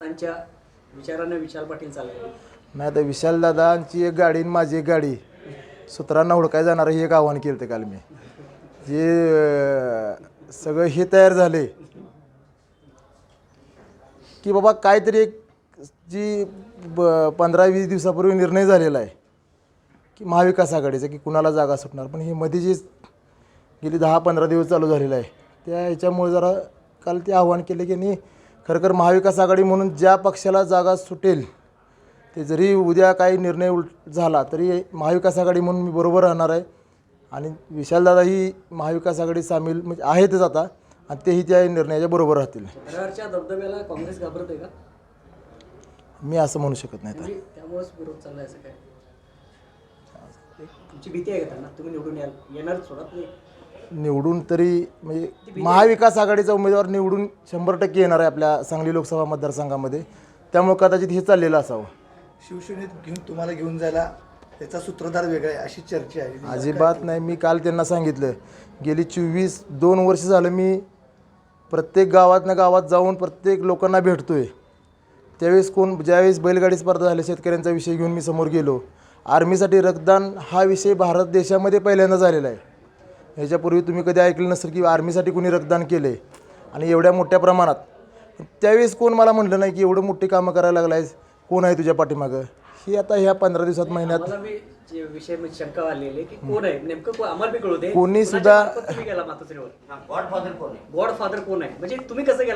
त्यांच्या विचाराने विशाल पाटील चालले नाही तर विशाल दादांची एक गाडी आणि माझी एक गाडी. सूत्रांना हुडकाय जाणार हे एक आव्हान केलं ते काल मी. जे अं, सगळं हे तयार झाले. की बाबा काहीतरी एक जी ब पंधरा वीस दिवसापूर्वी निर्णय झालेला आहे की महाविकास आघाडीचा की कुणाला जागा सुटणार. पण हे मध्ये जे गेली दहा पंधरा दिवस चालू झालेलं आहे त्या ह्याच्यामुळे जरा काल ते आव्हान केले की नाही खरं महाविकास आघाडी म्हणून ज्या पक्षाला जागा सुटेल ते जरी उद्या काही निर्णय उलट झाला तरी महाविकास आघाडी म्हणून मी बरोबर राहणार आहे. आणि विशालदादा ही महाविकास आघाडीत सामील म्हणजे आहेतच आता आणि तेही त्या निर्णयाच्या बरोबर राहतील. दबदब्याला काँग्रेस घाबरते का? मी असं म्हणू शकत नाही आता. म्हणजे त्यामुळेच विरोध चाललाय असं काय? तुमची भीती आहे का त्यांना? तुम्ही निवडून याल. येणार सोडा तुम्ही निवडून तरी म्हणजे महाविकास आघाडीचा उमेदवार निवडून शंभर टक्के येणार आहे आपल्या सांगली लोकसभा मतदारसंघामध्ये. त्यामुळे कदाचित हे चाललेलं असावं. शिवसेनेत घेऊन तुम्हाला घेऊन जायला त्याचा सूत्रधार वेगळा आहे अशी चर्चा आहे. अजिबात नाही. मी काल त्यांना सांगितलं गेली चोवीस दोन वर्ष झालं मी प्रत्येक गावातनं गावात जाऊन प्रत्येक लोकांना भेटतोय. त्यावेळेस कोण ज्यावेळेस बैलगाडी स्पर्धा झाल्या शेतकऱ्यांचा विषय घेऊन मी समोर गेलो. आर्मीसाठी रक्तदान हा विषय भारत देशामध्ये पहिल्यांदा झालेला आहे. ह्याच्यापूर्वी तुम्ही कधी ऐकलं नसेल की आर्मीसाठी कुणी रक्तदान केले आणि एवढ्या मोठ्या प्रमाणात. त्यावेळेस कोण मला म्हटलं नाही की एवढं मोठी कामं करायला लागलाय कोण आहे तुझ्या पाठीमागं? ही आता ह्या पंधरा दिवसात महिन्यात मला बी जे विषय शंका आलेली आहे की कोण आहे? नेमकं कोण- आम्हाला बी कळू दे. कोणी कुणाच्या सुद्धा- आहे? गॉडफादर कोण आहे? म्हणजे तुम्ही कसं गेला